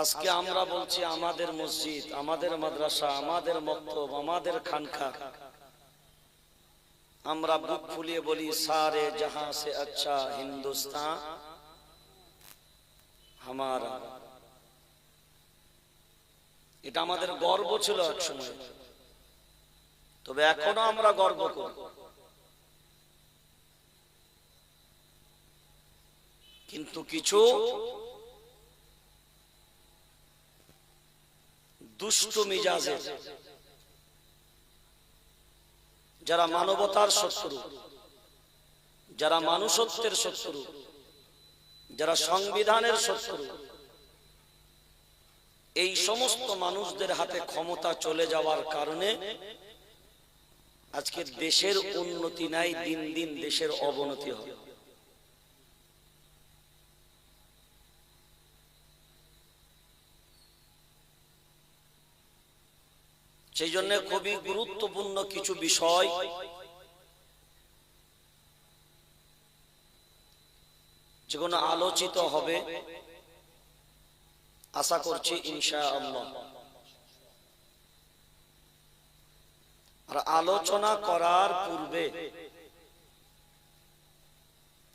আজকে আমরা বলছি আমাদের মসজিদ, আমাদের মাদ্রাসা, আমাদের মক্তব, আমাদের খানকা। আমরা বুক ফুলিয়ে বলি, সারে জাহাঁ সে আচ্ছা হিন্দুস্তান এটা আমাদের গর্ব ছিল এক সময়। তবে এখনও আমরা গর্ব করি। কিন্তু কিছু দুষ্ট মিজাজের যারা মানবতার শত্রু, যারা মানুষত্বের শত্রু, যারা সংবিধানের শত্রু, এই সমস্ত মানুষদের হাতে ক্ষমতা চলে যাওয়ার কারণে আজকে দেশের উন্নতি নাই, দিন দিন দেশের অবনতি হবে। সেই জন্য খুবই গুরুত্বপূর্ণ কিছু বিষয়। যেগুলো আলোচিত হবে। আশা করছি ইনশা আল্লাহ আর আলোচনা করার পূর্বে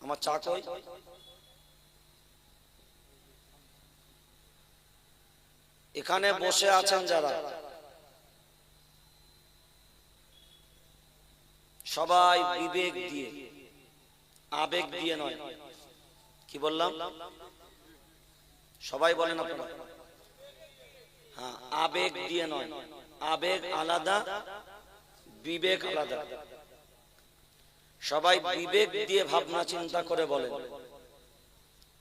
আমার চা কই? এখানে বসে আছেন যারা। সবাই বিবেক দিয়ে, আবেগ দিয়ে নয়। কি বললাম? সবাই বলেন আপনারা। হ্যাঁ আবেগ দিয়ে নয়। আবেগ আলাদা, বিবেক আলাদা। সবাই বিবেক দিয়ে ভাবনা চিন্তা করে বলে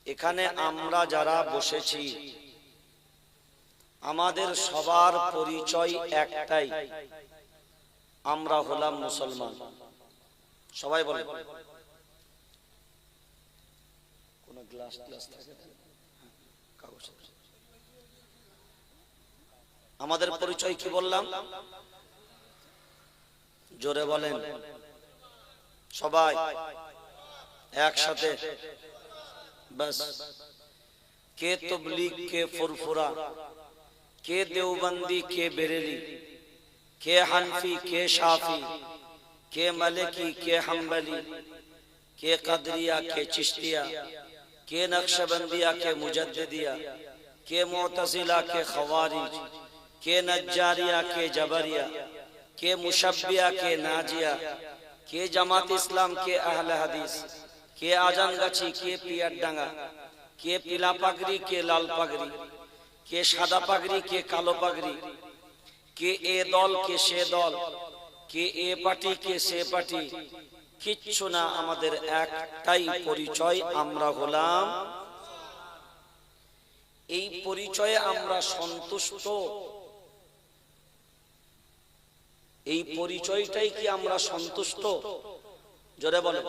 এখানে আমরা যারা বসেছি, আমাদের সবার পরিচয় একটাই। আমরা হলাম মুসলমান। সবাই বলে কোন গ্লাস গ্লাস থাকে কাগজ আমাদের পরিচয় কি বললাম? জোরে বলেন। সবাই একসাথে। কে তবলিগ, কে ফুরফুরা, কে দেওবন্দি, কে বেরেলি। کے حنفی، کے شافی، کے ملکی، کے حنبلی، کے قدریہ کے چشتیہ، کے نقش بندیہ کہ مجددیہ، کے معتزلہ، کے خوارج، کے نجاریہ، کے جبریہ، کے مشبیہ، کے ناجیہ، کے جماعت اسلام، کے اہل حدیث، کے آجنگچی کے پیٹ ڈنگا کے پلا پگری کے لال پگری کے شادہ پگری کے کالو پگری কে এ দল, কে সে দল, কে এ পার্টি, কে সে পার্টি, কিচ্ছু না, আমাদের একটাই পরিচয়, আমরা হলাম। এই পরিচয়ে আমরা সন্তুষ্ট। এই পরিচয়টাই কি আমরা সন্তুষ্ট? জোরে বলে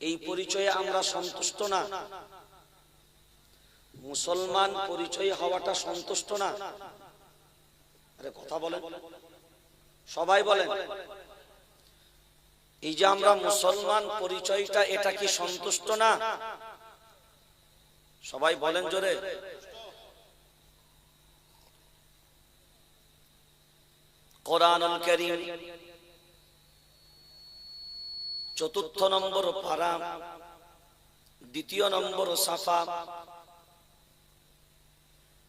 এই পরিচয়ে আমরা সন্তুষ্ট না। মুসলমান পরিচয় হওয়াটা সন্তুষ্ট না। আরে কথা বলেন। সবাই বলেন। এই যে আমরা মুসলমান পরিচয়টা, এটা কি সন্তুষ্ট না? সবাই বলেন জোরে। কোরআনুল করিম চতুর্থ নম্বর পারা, দ্বিতীয় নম্বর সাফা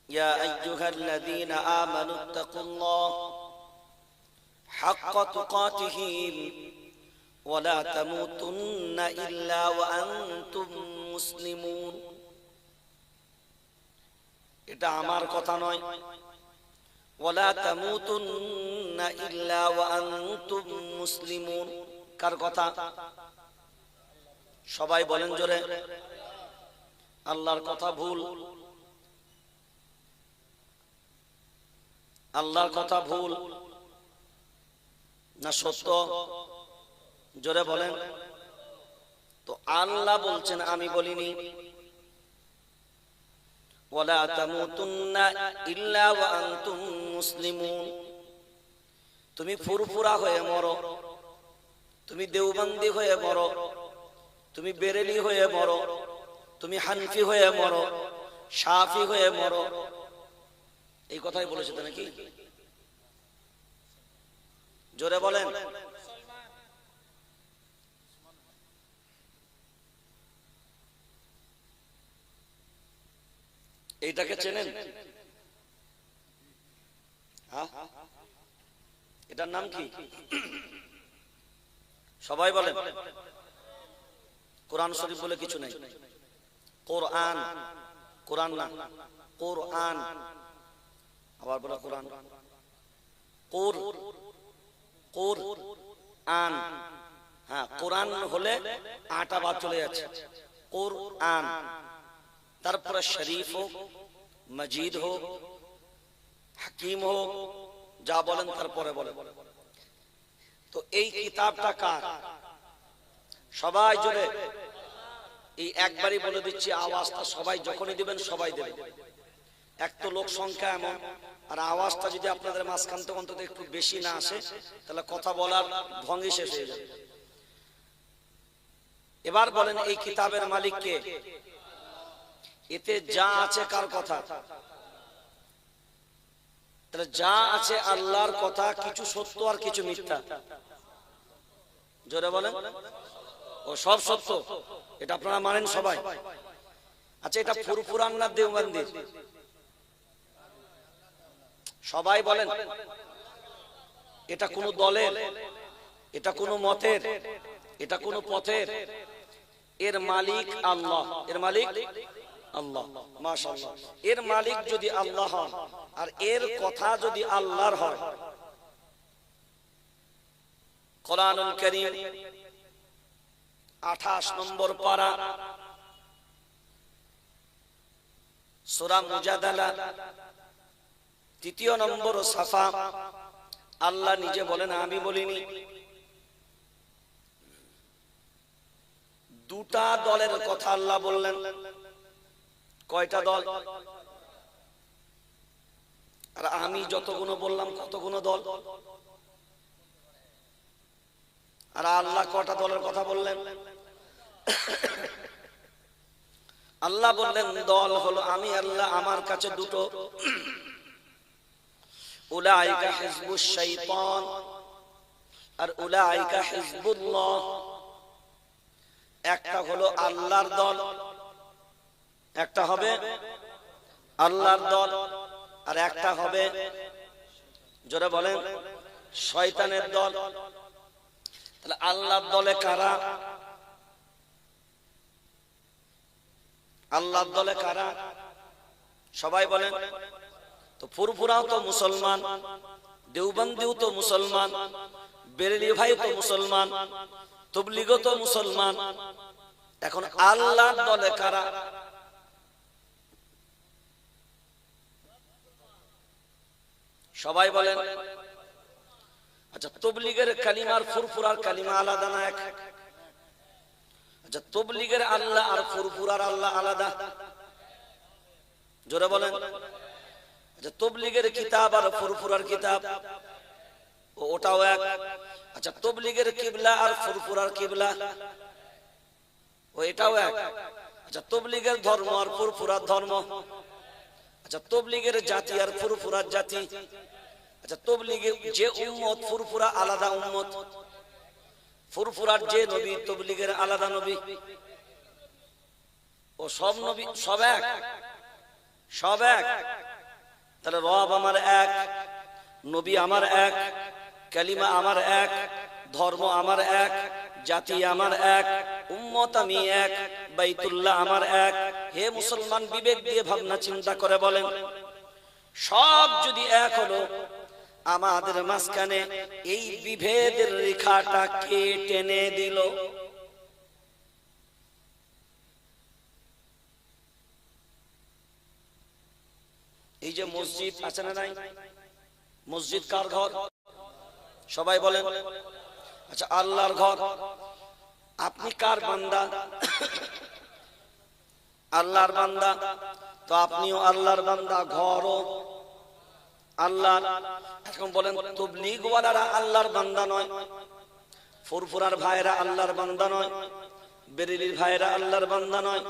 يا أيها الذين آمنوا اتقوا الله حق تقاته ولا تموتن إلا وأنتم مسلمون এটা আমার কথা নয় ওয়ালা তামুতুন্না ইল্লা ওয়া আনতুম মুসলিমুন কার কথা সবাই বলেন জোরে আল্লাহর কথা ভুল আল্লাহর কথা ভুল। না সত্য? জোরে বলেন। তো আল্লাহ বলছেন, আমি বলিনি। আনতুম তুমি ফুরফুরা হয়ে মরো। তুমি দেওবন্দি হয়ে মরো। তুমি বেরেলি হয়ে মরো। তুমি হানফি হয়ে মরো। সাফি হয়ে মরো। এই কথাই বলেছে তো নাকি? জোরে বলেন। এইটাকে চেনেন? হ্যাঁ? এটার নাম কি? সবাই বলেন। কোরআন শরীফ বলে কিছু নেই। কোরআন। কোরআন না। কোরআন। আবার বলো কোরআন। কোর কোর, আন। হ্যাঁ কোরআন হলে আটা বাদ চলে যাচ্ছে। কোর, আন। তারপরে শরীফ হোক, মজিদ হোক, হাকিম হোক, যা বলেন তারপরে বলে তো এই কিতাবটা কার? সবাই জোরে। এই একবারই বলে দিচ্ছি, আওয়াজটা সবাই যখনই দিবেন, সবাই দেবে এক তো লোক সংখ্যা এমন, আর আওয়াজটা যদি আপনাদের মাঝখান থেকে অন্তত একটু বেশি না আসে, তাহলে কথা বলার ভঙ্গি শেষ হয়ে যাবে। এবার বলেন, এই কিতাবের মালিককে এতে যা আছে কার কথা? তাহলে যা আছে আল্লাহর কথা, কিছু সত্য আর কিছু মিথ্যা। জোরে বলেন। ও, সব সত্য। এটা আপনারা মানেন সবাই। আচ্ছা এটা ফুরফুরান না দেওবন্দির? সবাই বলেন, এটা কোন দলের, এটা কোন মতের, এটা কোন পথের। এর মালিক আল্লাহ, এর মালিক আল্লাহ, মাশাআল্লাহ। এর মালিক যদি আল্লাহ হয় আর এর কথা যদি আল্লাহর হয়। কোরআনুল করিম আঠাশ নম্বর পারা। সুরা মুজাদালা তৃতীয় নম্বর সাফা। আল্লাহ নিজে বলেন, আমি বলিনি। দুটা দলের কথা আল্লাহ বললেন। কয়টা দল? আর আমি যতগুলো বললাম কতগুলো দল। আর আল্লাহ কটা দলের কথা বললেন? আল্লাহ বললেন, দল হলো আমি, আল্লাহ আমার কাছে দুটো। উলাইকা হিজবুশ শাইতান। আর উলাইকা হিজবুল্লাহ, একটা হলো আল্লাহর দল, একটা হবে আল্লাহর দল, আর একটা হবে, জোরে বলেন, শয়তানের দল। তাহলে আল্লাহর দলে কারা? আল্লাহর দলে কারা? সবাই বলেন। তো ফুরফুরাও তো মুসলমান, দেওবন্দিও তো মুসলমান বেরেলি ভাই তো মুসলমান, তবলিগও তো মুসলমান। এখন আল্লাহর দলে কারা? সবাই বলেন আচ্ছা তবলিগের কালিমার ফুরফুরার কালিমা আলাদা না এক? আচ্ছা তবলিগের আল্লাহ আর ফুরফুরার আল্লাহ আলাদা? জোরে বলেন। আচ্ছা তবলিগের কিতাব আর ফুরফুরার কিতাব। ওটাও এক। আচ্ছা তবলিগের কিবলা আর ফুরফুরার কিবলা, ও এটাও এক। আচ্ছা তবলিগের ধর্ম আর ফুরফুরার ধর্ম। আচ্ছা তবলিগের জাতি আর ফুরফুরার জাতি। আচ্ছা তবলিগে যে উম্মত, ফুরফুরা আলাদা উম্মত। ফুরফুরার যে নবী, তবলিগের আলাদা নবী। ও সব নবী, সব এক। সব এক। তাহলে রব আমার এক, নবী আমার এক, কালিমা আমার এক, ধর্ম আমার এক, জাতি আমার এক, উম্মত আমি এক, বাইতুল্লাহ আমার এক। হে মুসলমান, বিবেক দিয়ে ভাবনা চিন্তা করে বলেন। সব যদি এক হলো, আমাদের মাঝখানে এই বিভেদের রেখাটা কে টেনে দিল? এই যে মসজিদ আছে না নাই? মসজিদ কার ঘর? সবাই বলেন। আচ্ছা আল্লাহর ঘর। আপনি কার বান্দা? আল্লাহর বান্দা। তো আপনিও আল্লাহর বান্দা ঘরও। আল্লাহ এখন বলেন তবলিগওয়ালারা আল্লাহর বান্দা নয়। ফুরফুরার ভাইরা আল্লাহর বান্দা নয়। বেরেলির ভাইরা আল্লাহর বান্দা নয়।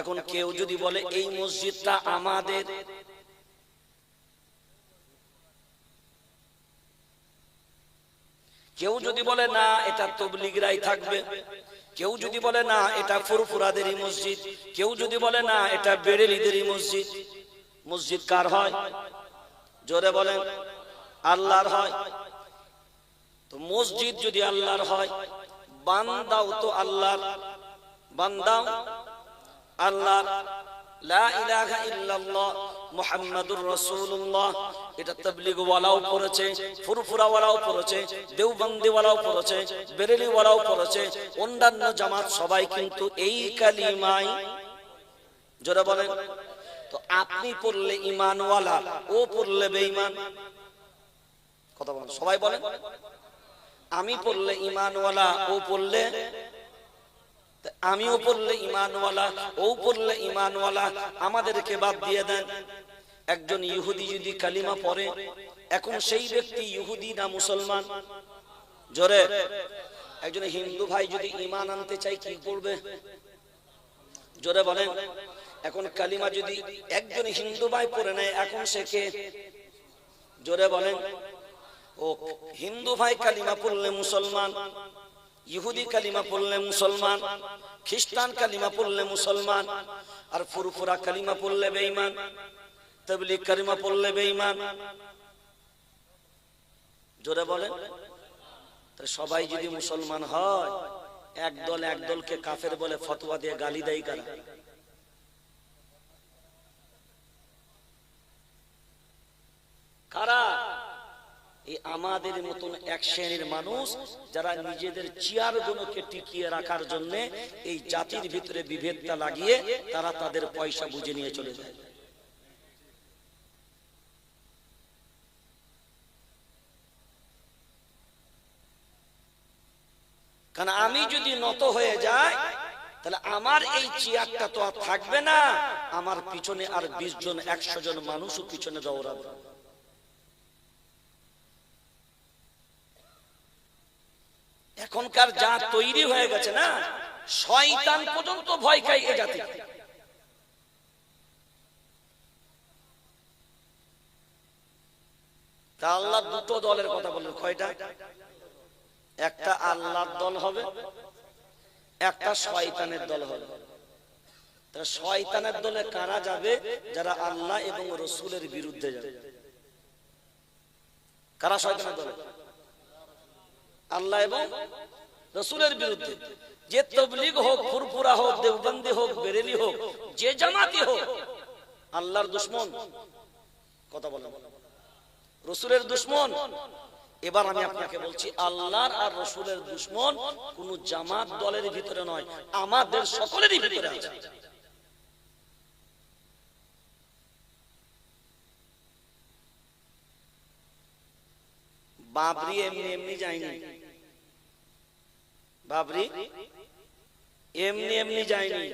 এখন কেউ যদি বলে এই মসজিদটা আমাদের কেউ যদি বলে, না, এটা তবলিগরাই থাকবে। কেউ যদি বলে, না, এটা ফুরফুরাদেরই মসজিদ। কেউ যদি বলে, না, এটা বেরেলিদেরই মসজিদ। মসজিদ কার হয়? জোরে বলেন, আল্লাহর হয়। তো মসজিদ যদি আল্লাহর হয়, বান্দাও তো আল্লাহর। বান্দাও আল্লাহ লা ইল্লাল্লাহ। মুহাম্মাদুর রাসূলুল্লাহ। এটা তাবলীগ ওয়ালাও পড়েছে, ফুরফুরা ওয়ালাও পড়েছে, দেওবন্দি ওয়ালাও পড়েছে, বেরেলি ওয়ালাও পড়েছে। অন্যান্য জামাত সবাই কিন্তু এই কালিমাই, জোরে বলেন। তো আপনি পড়লে ঈমানওয়ালা, ও পড়লে বেঈমান। কথা বলেন, সবাই বলেন। আমি পড়লে ঈমানওয়ালা, ও পড়লে আমিও পড়লে ইমানওয়ালা ও পড়লে ইমানওয়ালা আমাদেরকে বাদ দিয়ে দেন। একজন ইহুদি যদি কালিমা পড়ে, এখন সেই ব্যক্তি ইহুদি না মুসলমান? জোরে। একজন হিন্দু ভাই যদি ইমান আনতে চাই কি করবে? জোরে বলেন। এখন কালিমা যদি একজন হিন্দু ভাই পড়ে নেয়, এখন সে কে? জোরে বলেন। ও, হিন্দু ভাই কালিমা পড়লে মুসলমান, ইহুদি কালিমা পড়লে মুসলমান, খ্রিস্টান কালিমা পড়লে মুসলমান, আর ফুরফুরা কালিমা পড়লে বেঈমান। তবলিগ কালিমা পড়লে বেঈমান। জোরে বলেন। সবাই যদি মুসলমান হয়, একদল একদলকে কাফের বলে ফতোয়া দিয়ে গালি দেয় কারা? কারা? এই আমাদের মতন এক শ্রেণির মানুষ যারা নিজেদের চেয়ার গুলোকে টিকিয়ে রাখার জন্য এই জাতির ভিতরে বিভেদটা লাগিয়ে তারা তাদের পয়সা বুঝে নিয়ে চলে যায়। কারণ আমি যদি নত হয়ে যাই, তাহলে আমার এই চেয়ারটা তো আর থাকবে না। আমার পিছনে আর বিশ জন, একশো জন মানুষও পিছনে দৌড়াবে। এখনকার যা তৈরি হয়ে গেছে না, শয়তান পর্যন্ত ভয় খাই এ জাতি। তা আল্লাহ দুটো দলের কথা বললেন, কয়টা? একটা আল্লাহর দল হবে, একটা শয়তানের দল হবে। শয়তানের দলে কারা যাবে? যারা আল্লাহ এবং রসুলের বিরুদ্ধে যাবে। কারা শয়তানের দলে? আল্লাহ এবং রসুলের বিরুদ্ধে। যে তবলিগ হোক, ফুরফুরা হোক, দেওবন্দি হোক, বেরেলি হোক, যে জামাতি হোক, আল্লাহর দুশ্মন। কথা বলেন। রসুলের দুশ্মন এবার আমি আপনাকে বলছি, আল্লাহর আর রসুলের দুশ্মন কোন জামাত দলের ভিতরে নয়, আমাদের সকলেরই ভিতরে আছে। বাবরি এমনি এমনি যায়নি। বাবরি? এমনি এমনি যায়নি।